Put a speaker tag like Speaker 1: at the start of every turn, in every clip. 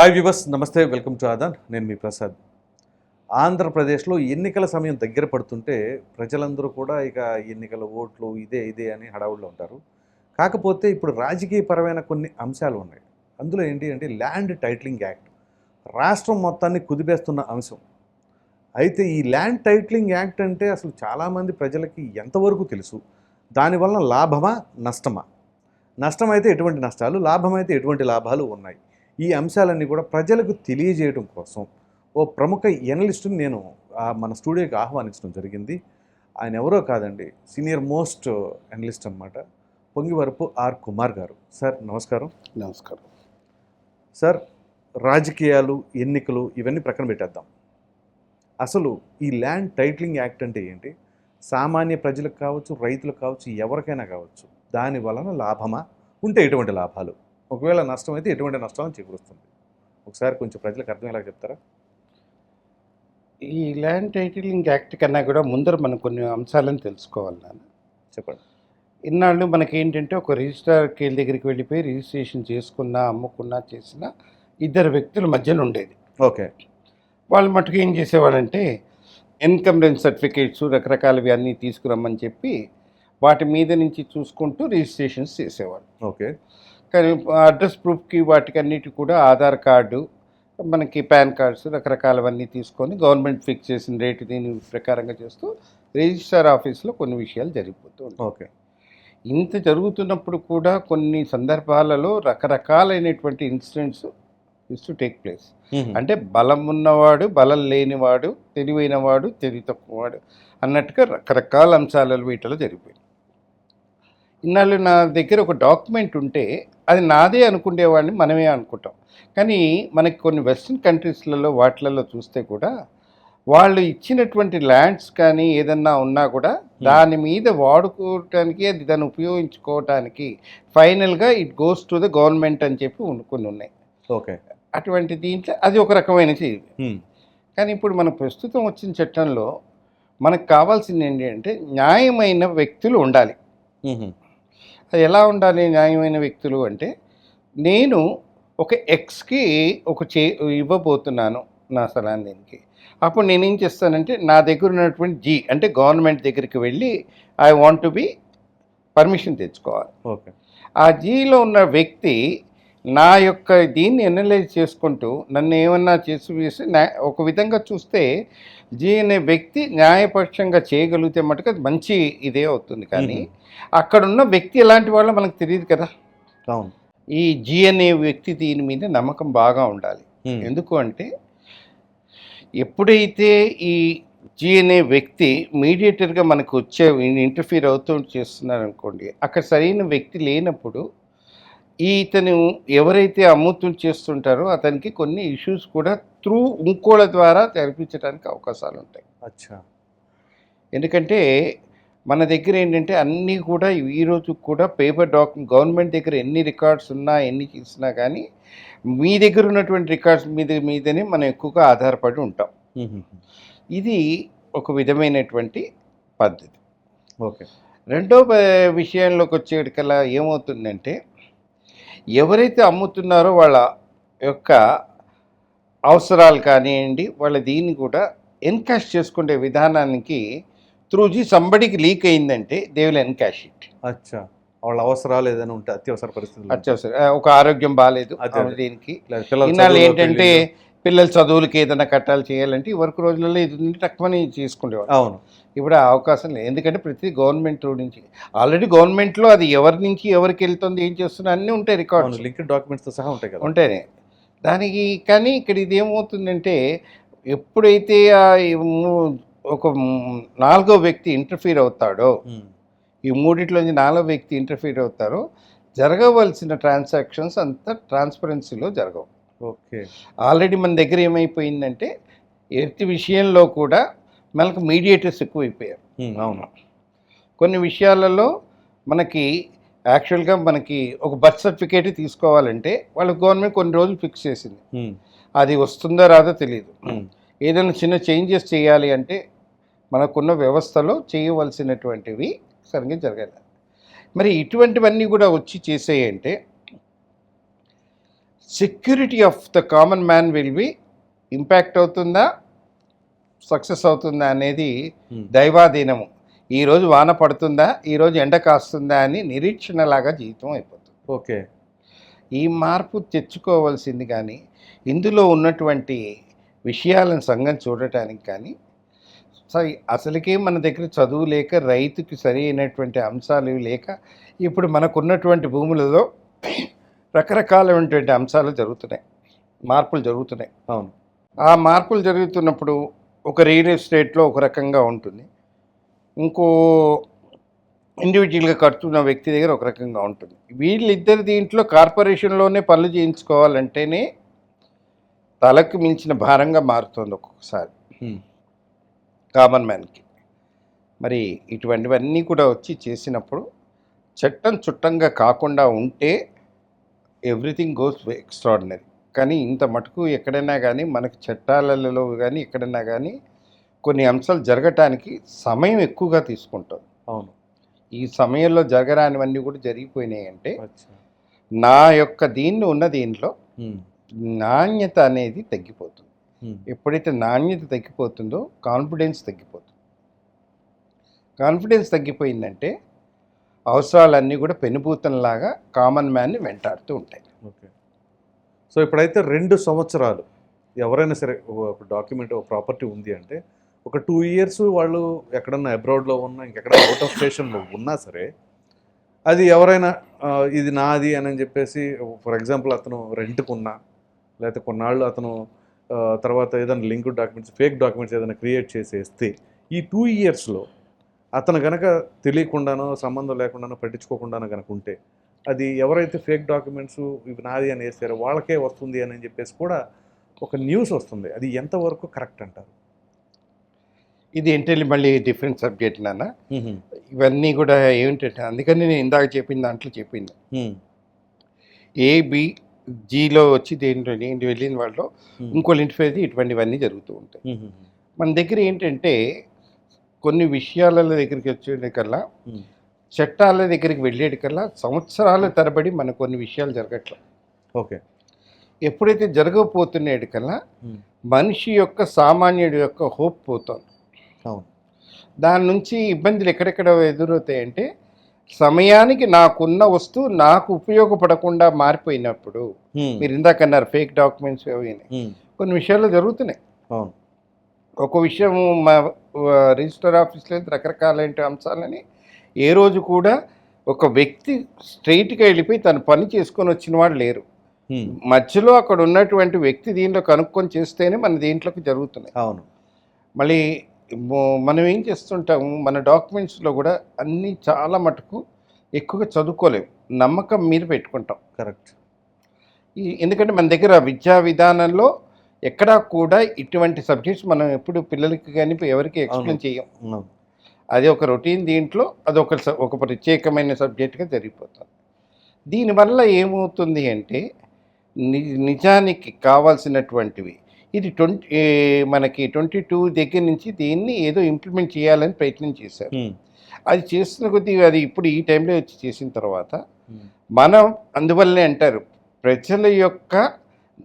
Speaker 1: Hi viewers namaste welcome to Aadan నేను మీ ప్రసాద్. ఆంధ్రప్రదేశ్లో ఎన్నికల సమయం దగ్గర పడుతుంటే ప్రజలందరూ కూడా ఇక ఎన్నికల ఓట్లు ఇదే ఇదే అని హడావుల్లో ఉంటారు. కాకపోతే ఇప్పుడు రాజకీయపరమైన కొన్ని అంశాలు ఉన్నాయి. అందులో ఏంటి అంటే ల్యాండ్ టైటిలింగ్ యాక్ట్. రాష్ట్రం మొత్తాన్ని కుదిపేస్తున్న అంశం. అయితే ఈ ల్యాండ్ టైటిలింగ్ యాక్ట్ అంటే అసలు చాలామంది ప్రజలకి ఎంతవరకు తెలుసు? దానివల్ల లాభమా నష్టమా? నష్టమైతే ఎటువంటి నష్టాలు లాభమైతే ఎటువంటి లాభాలు ఉన్నాయి? ఈ అంశాలన్నీ కూడా ప్రజలకు తెలియజేయడం కోసం ఓ ప్రముఖ ఎనలిస్టుని నేను మన స్టూడియోకి ఆహ్వానించడం జరిగింది. ఆయన ఎవరో కాదండి సీనియర్ మోస్ట్ ఎనలిస్ట్ అనమాట పొంగివరపు ఆర్ కుమార్ గారు. సార్ నమస్కారం.
Speaker 2: నమస్కారం.
Speaker 1: సార్ రాజకీయాలు ఎన్నికలు ఇవన్నీ ప్రక్కన పెట్టేద్దాం. అసలు ఈ ల్యాండ్ టైటిలింగ్ యాక్ట్ అంటే ఏంటి? సామాన్య ప్రజలకు కావచ్చు రైతులకు కావచ్చు ఎవరికైనా కావచ్చు దాని వలన లాభమా? ఉంటే ఎటువంటి లాభాలు? ఒకవేళ నష్టం అయితే ఎటువంటి నష్టాలను చేకూరుస్తుంది? ఒకసారి కొంచెం ప్రజలకు అర్థమయ్యేలా చెప్తారా?
Speaker 2: ఈ ల్యాండ్ టైటిలింగ్ యాక్ట్ కన్నా కూడా ముందర మనం కొన్ని అంశాలను తెలుసుకోవాలి నాన్న.
Speaker 1: చెప్పండి.
Speaker 2: ఇన్నాళ్ళు మనకి ఏంటంటే ఒక రిజిస్ట్రార్ కేల్ దగ్గరికి వెళ్ళిపోయి రిజిస్ట్రేషన్ చేసుకున్నా అమ్ముకున్నా చేసిన ఇద్దరు వ్యక్తుల మధ్యన ఉండేది.
Speaker 1: ఓకే.
Speaker 2: వాళ్ళు మటుకు ఏం చేసేవాళ్ళంటే ఇన్కమ్ రెంట్ సర్టిఫికేట్స్ రకరకాలవి అన్నీ తీసుకురమ్మని చెప్పి వాటి మీద నుంచి చూసుకుంటూ రిజిస్ట్రేషన్స్ చేసేవాళ్ళు.
Speaker 1: ఓకే.
Speaker 2: కానీ అడ్రస్ ప్రూఫ్కి వాటికి అన్నిటి కూడా ఆధార్ కార్డు మనకి పాన్ కార్డ్స్ రకరకాలవన్నీ తీసుకొని గవర్నమెంట్ ఫిక్స్ చేసిన రేటు దీని ప్రకారంగా చేస్తూ రిజిస్టర్ ఆఫీస్లో కొన్ని విషయాలు జరిగిపోతూ ఉంటాయి.
Speaker 1: ఓకే.
Speaker 2: ఇంత జరుగుతున్నప్పుడు కూడా కొన్ని సందర్భాలలో రకరకాలైనటువంటి incidents is to take place. అంటే బలం ఉన్నవాడు బలం లేనివాడు తెలివైనవాడు తెలివి తక్కువవాడు అన్నట్టుగా రకరకాల అంశాలలో వీటిలో జరిగిపోయింది. ఇన్నాళ్ళు నా దగ్గర ఒక డాక్యుమెంట్ ఉంటే అది నాదే అనుకునేవాడిని మనమే అనుకుంటాం. కానీ మనకి కొన్ని వెస్ట్రన్ కంట్రీస్లలో వాటిలలో చూస్తే కూడా వాళ్ళు ఇచ్చినటువంటి ల్యాండ్స్ కానీ ఏదన్నా ఉన్నా కూడా దాని మీద వాడుకోవటానికి అది దాన్ని ఉపయోగించుకోవటానికి ఫైనల్గా it goes to the government అని చెప్పి కొన్ని ఉన్నాయి.
Speaker 1: ఓకే.
Speaker 2: అటువంటి దీంట్లో అది ఒక రకమైన కానీ ఇప్పుడు మన ప్రస్తుతం వచ్చిన చట్టంలో మనకు కావాల్సింది ఏంటంటే న్యాయమైన వ్యక్తులు ఉండాలి. అది ఎలా ఉండాలి న్యాయమైన వ్యక్తులు అంటే నేను ఒక ఎక్స్కి ఒక చే ఇవ్వబోతున్నాను నా స్థలాన్ని దీనికి. అప్పుడు నేనేం చేస్తానంటే నా దగ్గర ఉన్నటువంటి జీ అంటే గవర్నమెంట్ దగ్గరికి వెళ్ళి I want to be permission తెచ్చుకోవాలి.
Speaker 1: ఓకే.
Speaker 2: ఆ జీలో ఉన్న వ్యక్తి నా యొక్క దీన్ని ఎనలైజ్ చేసుకుంటూ నన్ను ఏమన్నా చేసి ఒక విధంగా చూస్తే అనే వ్యక్తి న్యాయపక్షంగా చేయగలిగితే మటుకు అది మంచి ఇదే అవుతుంది కానీ అక్కడ ఉన్న వ్యక్తి ఎలాంటి వాళ్ళో మనకు తెలియదు కదా.
Speaker 1: అవును.
Speaker 2: ఈ జీ అనే వ్యక్తి దీని మీద నమ్మకం బాగా ఉండాలి. ఎందుకు అంటే ఎప్పుడైతే ఈ జీ అనే వ్యక్తి మీడియేటర్గా మనకు వచ్చే ఇంటర్ఫీర్ అవుతూ చేస్తున్నారు అనుకోండి అక్కడ సరైన వ్యక్తి లేనప్పుడు ఇతను ఎవరైతే అమ్ముతూ చేస్తుంటారో అతనికి కొన్ని ఇష్యూస్ కూడా త్రూ ఇంకోళ్ళ ద్వారా తెరిపించడానికి అవకాశాలు ఉంటాయి.
Speaker 1: అచ్చా.
Speaker 2: ఎందుకంటే మన దగ్గర ఏంటంటే అన్నీ కూడా ఈ రోజు కూడా పేపర్ డాక్ గవర్నమెంట్ దగ్గర ఎన్ని రికార్డ్స్ ఉన్నా ఎన్ని చేసినా కానీ మీ దగ్గర ఉన్నటువంటి రికార్డ్స్ మీద మీదనే మనం ఎక్కువగా ఆధారపడి ఉంటాం. ఇది ఒక విధమైనటువంటి పద్ధతి.
Speaker 1: ఓకే.
Speaker 2: రెండో విషయంలోకి వచ్చేటికల్లా ఏమవుతుందంటే ఎవరైతే అమ్ముతున్నారో వాళ్ళ యొక్క అవసరాలు కానివ్వండి వాళ్ళ దీన్ని కూడా ఎన్కాష్ చేసుకునే విధానానికి త్రూ జీ సంబడికి లీక్ అయిందంటే దే విల్ ఎన్కాష్ ఇట్
Speaker 1: అచ్చా వాళ్ళ అవసరాలు ఏదైనా ఉంటే అత్యవసర పరిస్థితులు
Speaker 2: అత్యవసరం ఒక ఆరోగ్యం బాగాలేదు. దీనికి ఇన్నాళ్ళు ఏంటంటే. పిల్లల చదువులకి ఏదైనా కట్టాలు చేయాలంటే ఈ వరకు రోజులలో ఇది ఉంటే తక్కువని చేసుకునేవాడు
Speaker 1: అవును.
Speaker 2: ఇప్పుడు ఆ అవకాశం లేదు. ఎందుకంటే ప్రతి గవర్నమెంట్ నుంచి ఆల్రెడీ గవర్నమెంట్లో అది ఎవరి నుంచి ఎవరికి వెళ్తుంది ఏం చేస్తున్నా అన్నీ ఉంటాయి
Speaker 1: అవును
Speaker 2: రికార్డ్స్
Speaker 1: లింక్డ్ డాక్యుమెంట్స్తో సహా ఉంటాయి కదా.
Speaker 2: ఉంటాయి. దానికి కానీ ఇక్కడ ఇది ఏమవుతుందంటే ఎప్పుడైతే ఒక నాలుగో వ్యక్తి ఇంటర్ఫీర్ అవుతాడో. ఈ మూడిట్లోంచి నాలుగో వ్యక్తి ఇంటర్ఫీర్ అవుతారో జరగవలసిన ట్రాన్సాక్షన్స్ అంతా ట్రాన్స్పరెన్సీలో జరగవు.
Speaker 1: ఓకే.
Speaker 2: ఆల్రెడీ మన దగ్గర ఏమైపోయిందంటే ఎట్టి విషయంలో కూడా మనకు మీడియేటర్స్ ఎక్కువైపోయారు.
Speaker 1: అవును.
Speaker 2: కొన్ని విషయాలలో మనకి యాక్చువల్గా మనకి ఒక బర్త్ సర్టిఫికేట్ తీసుకోవాలంటే వాళ్ళ గవర్నమెంట్ కొన్ని రోజులు ఫిక్స్ చేసింది. అది వస్తుందో రాదో తెలియదు ఏదైనా చిన్న చేంజెస్ చేయాలి అంటే మనకున్న వ్యవస్థలో చేయవలసినటువంటివి సరిగ్గా జరగాలి మరి ఇటువంటివన్నీ కూడా వచ్చి చేసేయంటే security of the common man will be impact అవుతుందా? సక్సెస్ అవుతుందా అనేది దైవాధీనము. ఈరోజు వాన పడుతుందా? ఈరోజు ఎండ కాస్తుందా అని నిరీక్షణలాగా జీవితం అయిపోతుంది.
Speaker 1: ఓకే.
Speaker 2: ఈ మార్పు తెచ్చుకోవాల్సింది కానీ ఇందులో ఉన్నటువంటి విషయాలను సంగం చూడటానికి కానీ అసలుకే మన దగ్గర చదువు లేక రైతుకి సరి అయినటువంటి అంశాలు లేక ఇప్పుడు మనకున్నటువంటి భూములలో రకరకాలైనటువంటి అంశాలు జరుగుతున్నాయి. మార్పులు జరుగుతున్నాయి.
Speaker 1: అవును.
Speaker 2: ఆ మార్పులు జరుగుతున్నప్పుడు ఒక రియల్ ఎస్టేట్లో ఒక రకంగా ఉంటుంది. ఇంకో ఇండివిజువల్గా కడుతున్న వ్యక్తి దగ్గర ఒక రకంగా ఉంటుంది. వీళ్ళిద్దరి దీంట్లో కార్పొరేషన్లోనే పనులు చేయించుకోవాలంటేనే తలకు మించిన భారంగా మారుతుంది ఒక్కొక్కసారి. కామన్ మ్యాన్కి. మరి ఇటువంటివన్నీ కూడా వచ్చి చేసినప్పుడు చట్టం చుట్టంగా కాకుండా ఉంటే ఎవ్రీథింగ్ గోస్ ఎక్స్ట్రాడినరీ. కానీ ఇంత మటుకు ఎక్కడైనా కానీ మనకి చట్టాలలో కానీ ఎక్కడైనా కానీ కొన్ని అంశాలు జరగటానికి సమయం ఎక్కువగా తీసుకుంటుంది
Speaker 1: అవును.
Speaker 2: ఈ సమయంలో జరగరానివన్నీ కూడా జరిగిపోయినాయి అంటే నా యొక్క దీన్ని ఉన్న దీంట్లో నాణ్యత అనేది తగ్గిపోతుంది. ఎప్పుడైతే నాణ్యత తగ్గిపోతుందో కాన్ఫిడెన్స్ తగ్గిపోతుంది. కాన్ఫిడెన్స్ తగ్గిపోయిందంటే అవసరాలన్నీ కూడా పెనుభూతంలాగా కామన్ మ్యాన్ని వెంటాడుతూ ఉంటాయి.
Speaker 1: ఓకే. సో ఇప్పుడైతే రెండు సంవత్సరాలు ఎవరైనా సరే ఒక డాక్యుమెంట్ ఒక ప్రాపర్టీ ఉంది అంటే ఒక టూ ఇయర్స్ వాళ్ళు ఎక్కడన్నా అబ్రాడ్లో ఉన్నా ఇంకెక్కడ అవుట్ ఆఫ్ స్టేషన్లో ఉన్నా సరే అది ఎవరైనా ఇది నాది అని చెప్పేసి ఫర్ ఎగ్జాంపుల్ అతను రెంట్కు ఉన్నా లేకపోతే కొన్నాళ్ళు అతను తర్వాత ఏదైనా లింక్ డాక్యుమెంట్స్ ఫేక్ డాక్యుమెంట్స్ ఏదైనా క్రియేట్ చేసేస్తే ఈ టూ ఇయర్స్లో అతను కనుక తెలియకుండానో సంబంధం లేకుండానో పట్టించుకోకుండానో కనుక ఉంటే అది ఎవరైతే ఫేక్ డాక్యుమెంట్స్ ఇవి నాది అని వేస్తారో వాళ్ళకే వస్తుంది అని చెప్పేసి కూడా ఒక న్యూస్ వస్తుంది. అది ఎంతవరకు కరెక్ట్ అంటారు?
Speaker 2: ఇది ఏంటంటే మళ్ళీ డిఫరెంట్ సబ్జెక్ట్ నాన్న? ఇవన్నీ కూడా ఏమిటంటే అందుకని నేను ఇందాక చెప్పిన దాంట్లో చెప్పింది. ఏ బి జీలో వచ్చి దేంట్లో ఏంటి వెళ్ళిన వాళ్ళు ఇంకోళ్ళ ఇంటి పేరు ఇటువంటివన్నీ జరుగుతూ ఉంటాయి. మన దగ్గర ఏంటంటే కొన్ని విషయాల దగ్గరికి వచ్చేటికల్లా. చట్టాల దగ్గరికి వెళ్ళేటికల్లా సంవత్సరాల తరబడి మనకు కొన్ని విషయాలు జరగట్లేదు
Speaker 1: ఓకే.
Speaker 2: ఎప్పుడైతే జరగకపోతున్నేటికల్లా. మనిషి యొక్క సామాన్యుడి యొక్క హోప్ పోతుంది
Speaker 1: అవును.
Speaker 2: దాని నుంచి ఇబ్బందులు ఎక్కడెక్కడ ఎదురవుతాయంటే సమయానికి నాకున్న వస్తువు నాకు ఉపయోగపడకుండా మారిపోయినప్పుడు మీరు ఇందాక అన్నారు ఫేక్ డాక్యుమెంట్స్ అవి. కొన్ని విషయాలు జరుగుతున్నాయి.
Speaker 1: అవును.
Speaker 2: ఒక విషయం మా రిజిస్టర్ ఆఫీస్లో రకరకాలైన అంశాలని ఏ రోజు కూడా ఒక వ్యక్తి స్ట్రైట్గా వెళ్ళిపోయి తన పని చేసుకొని వచ్చిన వాడు లేరు. మధ్యలో అక్కడ ఉన్నటువంటి వ్యక్తి దీంట్లో కనుక్కొని చేస్తేనే మన దీంట్లోకి జరుగుతున్నాయి.
Speaker 1: అవును.
Speaker 2: మళ్ళీ మనం ఏం చేస్తుంటాము? మన డాక్యుమెంట్స్లో కూడా అన్నీ చాలా మటుకు ఎక్కువగా చదువుకోలేము. నమ్మకం మీద పెట్టుకుంటాం.
Speaker 1: కరెక్ట్.
Speaker 2: ఎందుకంటే మన దగ్గర విద్యా విధానంలో ఎక్కడా కూడా ఇటువంటి సబ్జెక్ట్స్ మనం ఎప్పుడు పిల్లలకి కానీ ఎవరికి ఎక్స్ప్లెయిన్ చేయం అది ఒక రొటీన్ దీంట్లో అది ఒక ప్రత్యేకమైన సబ్జెక్ట్గా జరిగిపోతుంది. దీనివల్ల ఏమవుతుంది అంటే ని నిజానికి కావాల్సినటువంటివి ఇది ట్వంటీ మనకి ట్వంటీ టూ దగ్గర నుంచి దీన్ని ఏదో ఇంప్లిమెంట్ చేయాలని ప్రయత్నం చేశారు. అది చేస్తున్న కొద్దీ అది ఇప్పుడు ఈ టైంలో వచ్చి చేసిన తర్వాత. మనం అందువల్లనే అంటారు ప్రజల యొక్క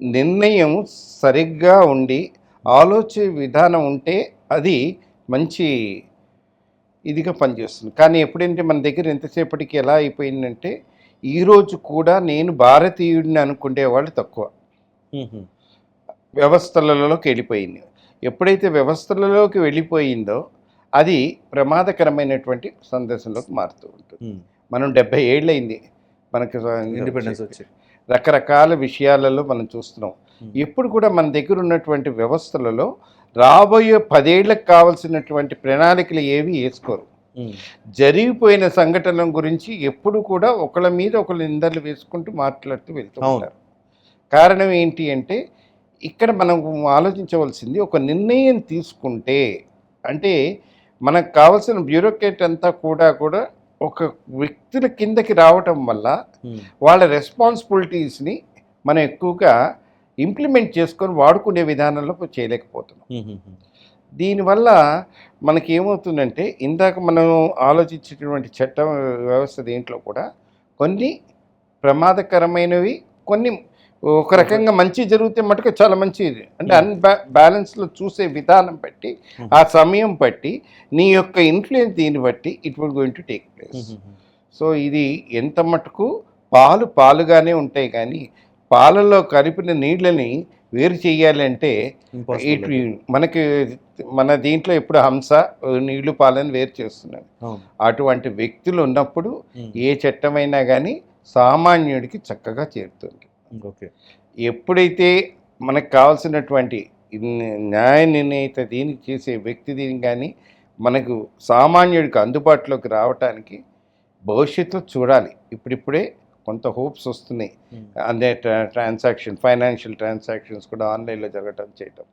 Speaker 2: నిర్ణయం సరిగ్గా ఉండి ఆలోచన విధానం ఉంటే అది మంచి ఇదిగా పనిచేస్తుంది. కానీ ఎప్పుడంటే మన దగ్గర ఎంతసేపటికి ఎలా అయిపోయిందంటే ఈరోజు కూడా నేను భారతీయుడిని అనుకునే వాళ్ళు తక్కువ. వ్యవస్థలలోకి వెళ్ళిపోయింది. ఎప్పుడైతే వ్యవస్థలలోకి వెళ్ళిపోయిందో అది ప్రమాదకరమైనటువంటి సందేశంలోకి మారుతూ ఉంటుంది. మనం డెబ్బై ఏళ్ళయింది. మనకి
Speaker 1: ఇండిపెండెన్స్ వచ్చి.
Speaker 2: రకరకాల విషయాలలో మనం చూస్తున్నాం. ఇప్పుడు కూడా మన దగ్గర ఉన్నటువంటి వ్యవస్థలలో రాబోయే పదేళ్ళకు కావాల్సినటువంటి ప్రణాళికలు ఏవి వేసుకోరు. జరిగిపోయిన సంఘటనల గురించి ఎప్పుడు కూడా ఒకళ్ళ మీద ఒకళ్ళు నిందలు వేసుకుంటూ మాట్లాడుతూ వెళ్తూ. ఉంటారు కారణం ఏంటి అంటే ఇక్కడ మనం ఆలోచించవలసింది ఒక నిర్ణయం తీసుకుంటే అంటే మనకు కావాల్సిన బ్యూరోక్రేట్ అంతా కూడా కూడా ఒక వ్యక్తుల కిందకి రావటం వల్ల
Speaker 1: Hmm.
Speaker 2: వాళ్ళ రెస్పాన్సిబిలిటీస్ని మనం ఎక్కువగా ఇంప్లిమెంట్ చేసుకొని వాడుకునే విధానంలో చేయలేకపోతున్నాం
Speaker 1: Mhm.
Speaker 2: దీనివల్ల మనకి ఏమవుతుందంటే ఇందాక మనం ఆలోచించేటువంటి చట్ట వ్యవస్థ దీంట్లో కూడా కొన్ని ప్రమాదకరమైనవి కొన్ని ఒక రకంగా మంచి జరిగితే మటుకు చాలా మంచిది. అంటే అన్ బ్యాలెన్స్లో చూసే విధానం బట్టి ఆ సమయం బట్టి నీ యొక్క ఇన్ఫ్లుయెన్స్ దీన్ని బట్టి it will going to take place so ఇది ఎంత మటుకు పాలు పాలుగానే ఉంటాయి కానీ పాలలో కలిపిన నీళ్ళని వేరు చేయాలి అంటే ఇట్ మనకి మన దీంట్లో ఇప్పుడు హంస నీళ్ళు పాలని వేరు చేస్తున్నాడు
Speaker 1: అవును.
Speaker 2: అటువంటి వ్యక్తులు ఉన్నప్పుడు ఏ చట్టమైనా కానీ సామాన్యుడికి చక్కగా చేరుతుంది. ఎప్పుడైతే మనకు కావాల్సినటువంటి న్యాయ నిర్ణయిత దీనికి చేసే వ్యక్తి దీనికి కానీ మనకు సామాన్యుడికి అందుబాటులోకి రావటానికి భవిష్యత్తులో చూడాలి. ఇప్పుడిప్పుడే కొంత హోప్స్ వస్తున్నాయి. అదే ట్రాన్సాక్షన్ ఫైనాన్షియల్ ట్రాన్సాక్షన్స్ కూడా ఆన్లైన్లో జరగటం చేయటం.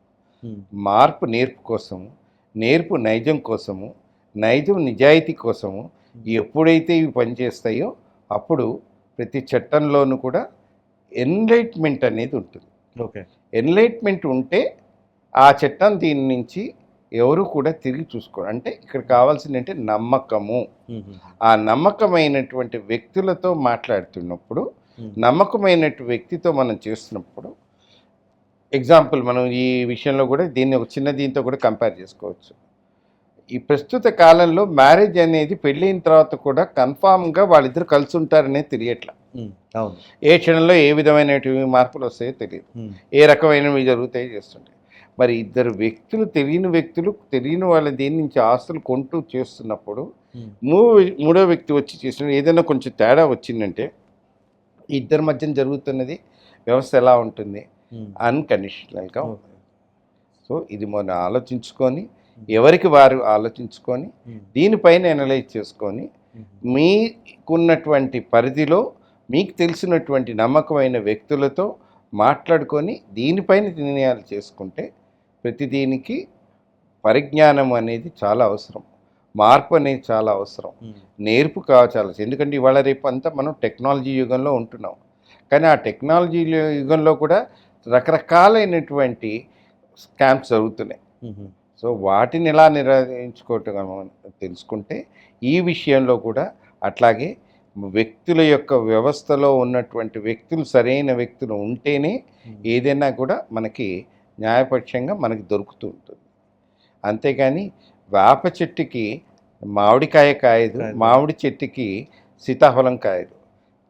Speaker 2: మార్పు నేర్పు కోసము నేర్పు నైజం కోసము నైజం నిజాయితీ కోసము ఎప్పుడైతే ఇవి పనిచేస్తాయో అప్పుడు ప్రతి చట్టంలోనూ కూడా ఎన్లైట్మెంట్ అనేది ఉంటుంది.
Speaker 1: ఓకే.
Speaker 2: ఎన్లైట్మెంట్ ఉంటే ఆ చట్టం దీని నుంచి ఎవరు కూడా తిరిగి చూసుకోరు. అంటే ఇక్కడ కావాల్సింది అంటే నమ్మకము ఆ నమ్మకమైనటువంటి వ్యక్తులతో మాట్లాడుతున్నప్పుడు నమ్మకమైనటువంటి వ్యక్తితో మనం చేస్తున్నప్పుడు ఎగ్జాంపుల్ మనం ఈ విషయంలో కూడా దీన్ని ఒక చిన్న దీంతో కూడా కంపేర్ చేసుకోవచ్చు. ఈ ప్రస్తుత కాలంలో మ్యారేజ్ అనేది పెళ్ళైన తర్వాత కూడా కన్ఫామ్గా వాళ్ళిద్దరు కలిసి ఉంటారనేది తెలియట్లా
Speaker 1: అవును.
Speaker 2: ఏ క్షణంలో ఏ విధమైనటువంటి మార్పులు వస్తాయో తెలియదు. ఏ రకమైనవి జరుగుతాయో చేస్తుంటాయి. మరి ఇద్దరు వ్యక్తులు తెలియని వ్యక్తులు తెలియని వాళ్ళ దేని నుంచి ఆస్తులు కొంటూ చేస్తున్నప్పుడు మూడో మూడో వ్యక్తి వచ్చి చేసిన ఏదైనా కొంచెం తేడా వచ్చిందంటే ఇద్దరి మధ్యన జరుగుతున్నది వ్యవస్థ ఎలా ఉంటుంది? అన్కండిషనల్గా ఉంటుంది. సో ఇది మనం ఆలోచించుకొని ఎవరికి వారు ఆలోచించుకొని దీనిపైన అనలైజ్ చేసుకొని మీకున్నటువంటి పరిధిలో మీకు తెలిసినటువంటి నమ్మకమైన వ్యక్తులతో మాట్లాడుకొని దీనిపైన నిర్ణయాలు చేసుకుంటే ప్రతి దీనికి పరిజ్ఞానం అనేది చాలా అవసరం. మార్పు అనేది చాలా అవసరం. నేర్పు కావాలి. ఎందుకంటే ఇవాళ రేపు అంతా మనం టెక్నాలజీ యుగంలో ఉంటున్నాం. కానీ ఆ టెక్నాలజీ యుగంలో కూడా రకరకాలైనటువంటి స్కామ్స్ జరుగుతున్నాయి. సో వాటిని ఎలా నిర్వహించుకోవటం తెలుసుకుంటే ఈ విషయంలో కూడా అట్లాగే వ్యక్తుల యొక్క వ్యవస్థలో ఉన్నటువంటి వ్యక్తులు సరైన వ్యక్తులు ఉంటేనే ఏదైనా కూడా మనకి న్యాయపక్షంగా మనకి దొరుకుతూ ఉంటుంది. అంతేగాని వేప చెట్టుకి మామిడికాయ కాయదు
Speaker 1: కాయదు.
Speaker 2: మామిడి చెట్టుకి సీతాఫలం కాయదు.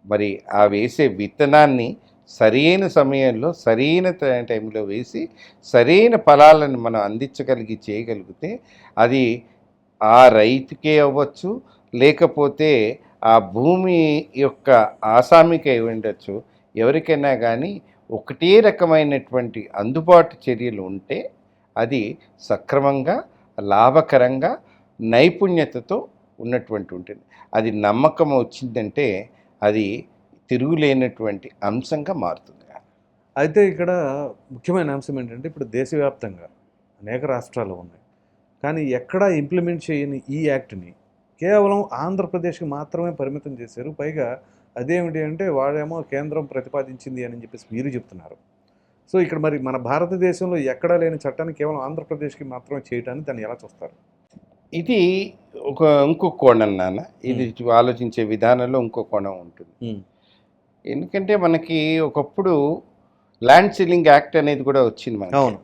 Speaker 2: మరి ఆ వేసే విత్తనాన్ని సరైన సమయంలో సరైన టైంలో వేసి సరైన ఫలాలను మనం అందించగలిగి చేయగలిగితే అది ఆ రైతుకే అవ్వచ్చు లేకపోతే ఆ భూమి యొక్క ఆసామికి అయి ఉండొచ్చు. ఎవరికైనా కానీ ఒకటే రకమైనటువంటి అందుబాటు చర్యలు ఉంటే అది సక్రమంగా లాభకరంగా నైపుణ్యతతో ఉన్నటువంటి ఉంటుంది. అది నమ్మకం వచ్చిందంటే అది తిరుగులేనటువంటి అంశంగా మారుతుంది.
Speaker 1: అయితే ఇక్కడ ముఖ్యమైన అంశం ఏంటంటే ఇప్పుడు దేశవ్యాప్తంగా అనేక రాష్ట్రాలు ఉన్నాయి. కానీ ఎక్కడా ఇంప్లిమెంట్ చేయని ఈ యాక్ట్ని కేవలం ఆంధ్రప్రదేశ్కి మాత్రమే పరిమితం చేశారు. పైగా అదేమిటి అంటే వాడేమో కేంద్రం ప్రతిపాదించింది అని చెప్పేసి మీరు చెప్తున్నారు. సో ఇక్కడ మరి మన భారతదేశంలో ఎక్కడా లేని చట్టాన్ని కేవలం ఆంధ్రప్రదేశ్కి మాత్రమే చేయటాన్ని దాన్ని ఎలా చూస్తారు?
Speaker 2: ఇది ఒక ఇంకో కోణం నాన్న. ఇది ఆలోచించే విధానంలో ఇంకో కోణం ఉంటుంది. ఎందుకంటే మనకి ఒకప్పుడు ల్యాండ్ సీలింగ్ యాక్ట్ అనేది కూడా వచ్చింది మనకి.
Speaker 1: అవును.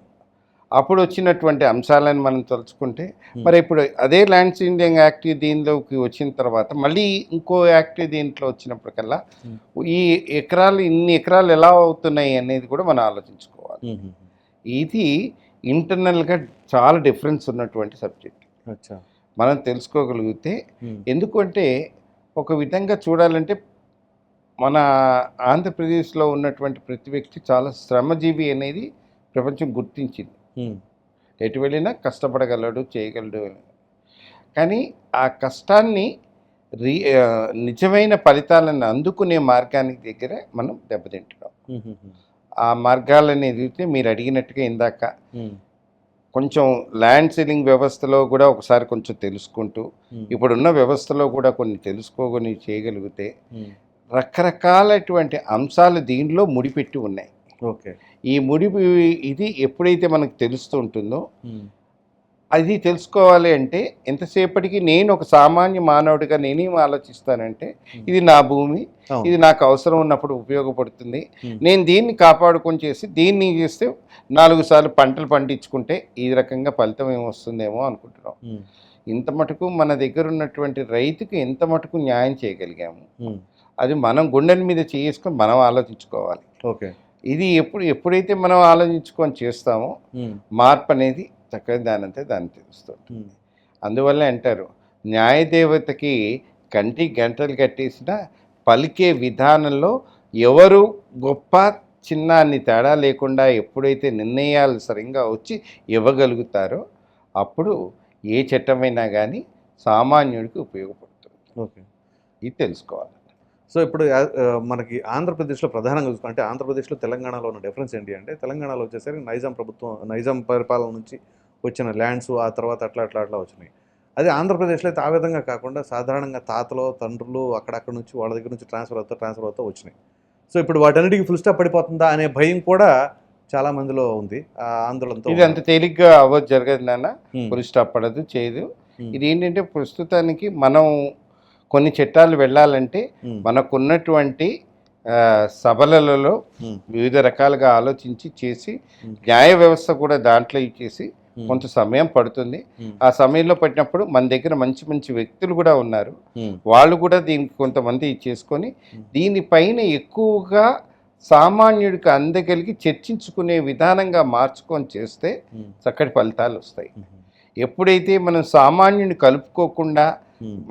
Speaker 2: అప్పుడు వచ్చినటువంటి అంశాలను మనం తలుచుకుంటే. మరి ఇప్పుడు అదే ల్యాండ్ సీలింగ్ యాక్ట్ దీనిలోకి వచ్చిన తర్వాత మళ్ళీ ఇంకో యాక్ట్ దీంట్లో వచ్చినప్పటికల్లా. ఈ ఎకరాలు ఇన్ని ఎకరాలు ఎలా అవుతున్నాయి అనేది కూడా మనం ఆలోచించుకోవాలి. ఇది ఇంటర్నల్గా చాలా డిఫరెన్స్ ఉన్నటువంటి సబ్జెక్ట్.
Speaker 1: అచ్చా.
Speaker 2: మనం తెలుసుకోగలిగితే ఎందుకంటే ఒక విధంగా చూడాలంటే మన ఆంధ్రప్రదేశ్లో ఉన్నటువంటి ప్రతి వ్యక్తి చాలా శ్రమజీవి అనేది ప్రపంచం గుర్తించింది. ఎటు వెళ్ళినా కష్టపడగలడు చేయగలడు. అని. కానీ ఆ కష్టాన్ని రీ నిజమైన ఫలితాలను అందుకునే మార్గానికి దగ్గర మనం దెబ్బతింటున్నాం. ఆ మార్గాలని ఎదిగితే మీరు అడిగినట్టుగా ఇందాక కొంచెం ల్యాండ్ సెల్లింగ్ వ్యవస్థలో కూడా ఒకసారి కొంచెం తెలుసుకుంటూ ఇప్పుడున్న వ్యవస్థలో కూడా కొన్ని తెలుసుకోకొని చేయగలిగితే రకరకాలటువంటి అంశాలు దీనిలో ముడిపెట్టి ఉన్నాయి.
Speaker 1: ఓకే.
Speaker 2: ఈ ముడి ఇది ఎప్పుడైతే మనకు తెలుస్తూ ఉంటుందో అది తెలుసుకోవాలి అంటే ఎంతసేపటికి నేను ఒక సామాన్య మానవుడిగా నేనేం ఆలోచిస్తానంటే ఇది నా భూమి. ఇది నాకు అవసరం ఉన్నప్పుడు ఉపయోగపడుతుంది. నేను దీన్ని కాపాడుకొని చేసి దీన్ని చేస్తే నాలుగు సార్లు పంటలు పండించుకుంటే ఈ రకంగా ఫలితం ఏమొస్తుందేమో అనుకుంటున్నాం. ఇంత మటుకు మన దగ్గర ఉన్నటువంటి రైతుకి ఎంత మటుకు న్యాయం చేయగలిగాము? అది మనం గుండెల మీద చేసుకొని మనం ఆలోచించుకోవాలి.
Speaker 1: ఓకే.
Speaker 2: ఇది ఎప్పుడు ఎప్పుడైతే మనం ఆలోచించుకొని చేస్తామో మార్పు అనేది చక్కగా దానంతే దాన్ని తెలుస్తుంది. అందువల్ల అంటారు న్యాయదేవతకి కంటి గంటలు కట్టేసిన పలికే విధానంలో ఎవరు గొప్ప చిన్న అన్ని తేడా లేకుండా ఎప్పుడైతే నిర్ణయాలు సరిగ్గా వచ్చి ఇవ్వగలుగుతారో అప్పుడు ఏ చట్టమైనా కానీ సామాన్యుడికి ఉపయోగపడుతుంది.
Speaker 1: ఓకే.
Speaker 2: ఇది తెలుసుకోవాలి.
Speaker 1: సో ఇప్పుడు మనకి ఆంధ్రప్రదేశ్లో ప్రధానంగా చూసుకుంటే ఆంధ్రప్రదేశ్లో తెలంగాణలో ఉన్న డిఫరెన్స్ ఏంటి అంటే తెలంగాణలో వచ్చేసరికి నైజాం ప్రభుత్వం నైజాం పరిపాలన నుంచి వచ్చిన ల్యాండ్స్ ఆ తర్వాత అట్లా అట్లా అట్లా వచ్చినాయి. అదే ఆంధ్రప్రదేశ్లో అయితే ఆ విధంగా కాకుండా సాధారణంగా తాతలు తండ్రులు అక్కడక్కడ నుంచి వాళ్ళ దగ్గర నుంచి ట్రాన్స్ఫర్ అవుతా ట్రాన్స్ఫర్ అవుతా వచ్చినాయి. సో ఇప్పుడు వాటన్నిటికీ ఫుల్ స్టాప్ పడిపోతుందా అనే భయం కూడా చాలా మందిలో ఉంది. ఆ ఆందోళనతో
Speaker 2: ఇది అంత తేలిగ్గా అవ్వదు జరగదు నాన్న. పులి స్టాప్ పడదు చేయదు. ఇది ఏంటంటే ప్రస్తుతానికి మనం కొన్ని చట్టాలు వెళ్ళాలంటే మనకున్నటువంటి సభలలో వివిధ రకాలుగా ఆలోచించి చేసి న్యాయ వ్యవస్థ కూడా దాంట్లో ఇచ్చేసి కొంత సమయం పడుతుంది. ఆ సమయంలో పట్టినప్పుడు మన దగ్గర మంచి మంచి వ్యక్తులు కూడా ఉన్నారు. వాళ్ళు కూడా దీనికి కొంతమంది చేసుకొని. దీనిపైన ఎక్కువగా సామాన్యుడికి అందగలిగి చర్చించుకునే విధానంగా మార్చుకొని చేస్తే చక్కటి ఫలితాలు వస్తాయి. ఎప్పుడైతే మనం సామాన్యుని కలుపుకోకుండా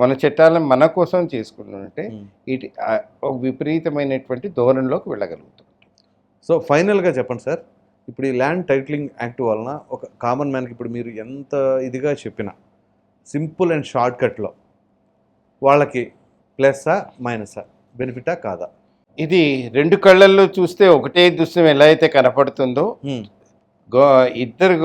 Speaker 2: మన చట్టాలను మన కోసం చేసుకుంటుంటే. ఇటు విపరీతమైనటువంటి ధోరణిలోకి వెళ్ళగలుగుతాం.
Speaker 1: సో ఫైనల్గా చెప్పండి సార్. ఇప్పుడు ఈ ల్యాండ్ టైటిలింగ్ యాక్ట్ వలన ఒక కామన్ మ్యాన్కి ఇప్పుడు మీరు ఎంత ఇదిగా చెప్పినా సింపుల్ అండ్ షార్ట్ కట్లో వాళ్ళకి ప్లస్సా మైనసా బెనిఫిటా కాదా?
Speaker 2: ఇది రెండు కళ్ళల్లో చూస్తే ఒకటే దృశ్యం ఎలా అయితే కనపడుతుందో గో ఇద్దరు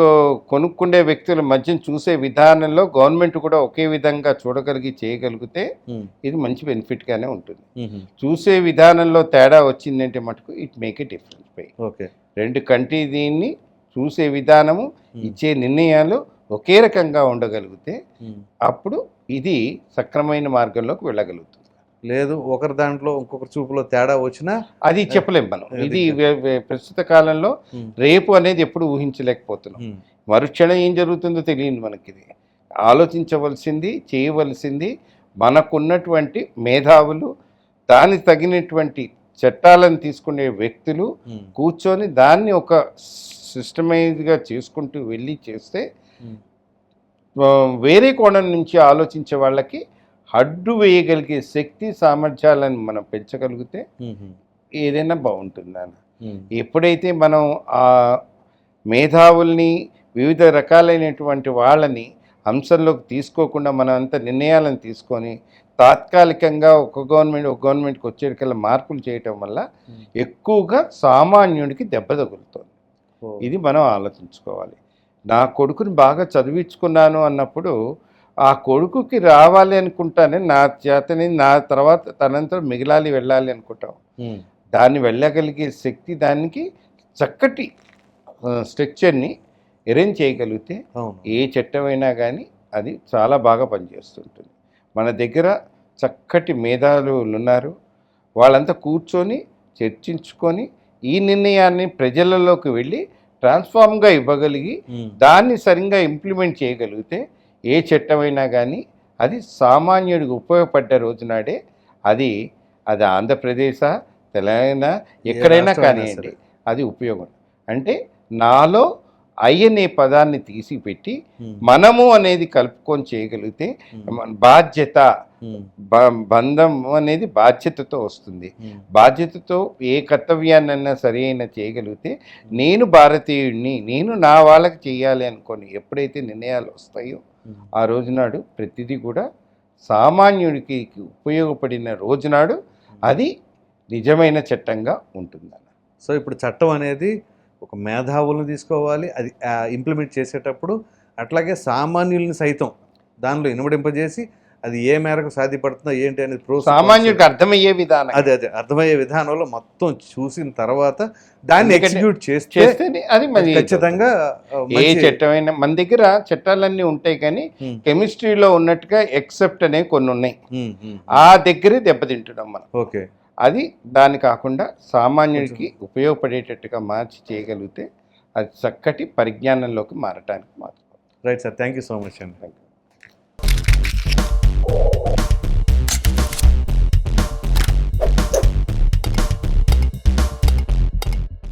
Speaker 2: కొనుక్కుండే వ్యక్తుల మధ్య చూసే విధానంలో గవర్నమెంట్ కూడా ఒకే విధంగా చూడగలిగి చేయగలిగితే
Speaker 1: ఉమ్,
Speaker 2: ఇది మంచి బెనిఫిట్గానే ఉంటుంది.
Speaker 1: ఉమ్,
Speaker 2: చూసే విధానంలో తేడా వచ్చిందంటే మటుకు ఇట్ మేక్ ఎ డిఫరెన్స్ పై
Speaker 1: ఓకే
Speaker 2: రెండు కంటి దీన్ని చూసే విధానము
Speaker 1: ఉమ్,
Speaker 2: ఇచ్చే నిర్ణయాలు ఒకే రకంగా ఉండగలిగితే. అప్పుడు ఇది సక్రమైన మార్గంలోకి వెళ్ళగలుగుతుంది
Speaker 1: లేదు ఒకరి దాంట్లో ఇంకొకరి చూపులో తేడా వచ్చినా
Speaker 2: అది చెప్పలేం మనం. ఇది ప్రస్తుత కాలంలో రేపు అనేది ఎప్పుడు ఊహించలేకపోతున్నాం. మరుక్షణం ఏం జరుగుతుందో తెలియదు మనకి ఇది. ఆలోచించవలసింది చేయవలసింది మనకున్నటువంటి మేధావులు దానికి తగినటువంటి చట్టాలను తీసుకునే వ్యక్తులు కూర్చొని దాన్ని ఒక సిస్టమైజ్గా చేసుకుంటూ వెళ్ళి చేస్తే వేరే కోణం నుంచి ఆలోచించే వాళ్ళకి హడ్డు వేయగలిగే శక్తి సామర్థ్యాలను మనం పెంచగలిగితే ఏదైనా బాగుంటుంది అన్న ఎప్పుడైతే మనం ఆ మేధావుల్ని వివిధ రకాలైనటువంటి వాళ్ళని అంశంలోకి తీసుకోకుండా మనం అంత నిర్ణయాలను తీసుకొని తాత్కాలికంగా ఒక గవర్నమెంట్ ఒక గవర్నమెంట్కి వచ్చేటికల్లా మార్పులు చేయటం వల్ల. ఎక్కువగా సామాన్యుడికి దెబ్బ తగులుతుంది. ఇది మనం ఆలోచించుకోవాలి. నా కొడుకుని బాగా చదివించుకున్నాను అన్నప్పుడు ఆ కొడుకుకి రావాలి అనుకుంటానే నా చేతని నా తర్వాత తనంతా మిగిలాలి వెళ్ళాలి అనుకుంటాం. దాన్ని వెళ్ళగలిగే శక్తి దానికి చక్కటి స్ట్రక్చర్ని అరేంజ్ చేయగలిగితే ఏ చట్టమైనా కానీ అది చాలా బాగా పనిచేస్తుంటుంది. మన దగ్గర చక్కటి మేధావులు ఉన్నారు వాళ్ళంతా కూర్చొని చర్చించుకొని ఈ నిర్ణయాన్ని ప్రజలలోకి వెళ్ళి ట్రాన్స్ఫార్మ్గా ఇవ్వగలిగి దాన్ని సరిగ్గా ఇంప్లిమెంట్ చేయగలిగితే ఏ చట్టమైనా కానీ అది సామాన్యుడికి ఉపయోగపడ్డ రోజునాడే అది అది ఆంధ్రప్రదేశ్ తెలంగాణ ఎక్కడైనా కానివ్వండి అది ఉపయోగం. అంటే నాలో ఐ అనే పదాన్ని తీసిపెట్టి మనము అనేది కలుపుకొని చేయగలిగితే బాధ్యత బంధం అనేది బాధ్యతతో వస్తుంది. బాధ్యతతో ఏ కర్తవ్యాన్నైనా సరి అయినా చేయగలిగితే నేను భారతీయుడిని నేను నా వాళ్ళకి చేయాలి అనుకొని ఎప్పుడైతే నిర్ణయాలు వస్తాయో. ఆ రోజునాడు ప్రతిదీ కూడా సామాన్యుడికి ఉపయోగపడిన రోజునాడు అది నిజమైన చట్టంగా ఉంటుందన్న.
Speaker 1: సో ఇప్పుడు చట్టం అనేది ఒక మేధావులను తీసుకోవాలి అది ఇంప్లిమెంట్ చేసేటప్పుడు అట్లాగే సామాన్యుల్ని సైతం దానిలో ఇనుమడింపజేసి అది ఏ మేరకు సాధ్యపడుతుందో ఏంటి అనేది cons.
Speaker 2: సామాన్యుడికి అర్థమయ్యే విధానం.
Speaker 1: అదే అదే అర్థమయ్యే విధానంలో మొత్తం చూసిన తర్వాత దాన్ని ఎగ్జిక్యూట్ చేస్తే
Speaker 2: అది మరి
Speaker 1: ఖచ్చితంగా
Speaker 2: ఏ చట్టమైనా మన దగ్గర చట్టాలన్నీ ఉంటాయి కానీ కెమిస్ట్రీలో ఉన్నట్టుగా ఎక్సెప్ట్ అనేవి కొన్ని ఉన్నాయి. ఆ దగ్గరే దెబ్బతింటున్నాం మనం.
Speaker 1: ఓకే.
Speaker 2: అది దాని కాకుండా సామాన్యుడికి ఉపయోగపడేటట్టుగా మార్చి చేయగలిగితే అది చక్కటి పరిజ్ఞానంలోకి మారటానికి మాత్రం.
Speaker 1: Right sir thank you so much అండి Thank you.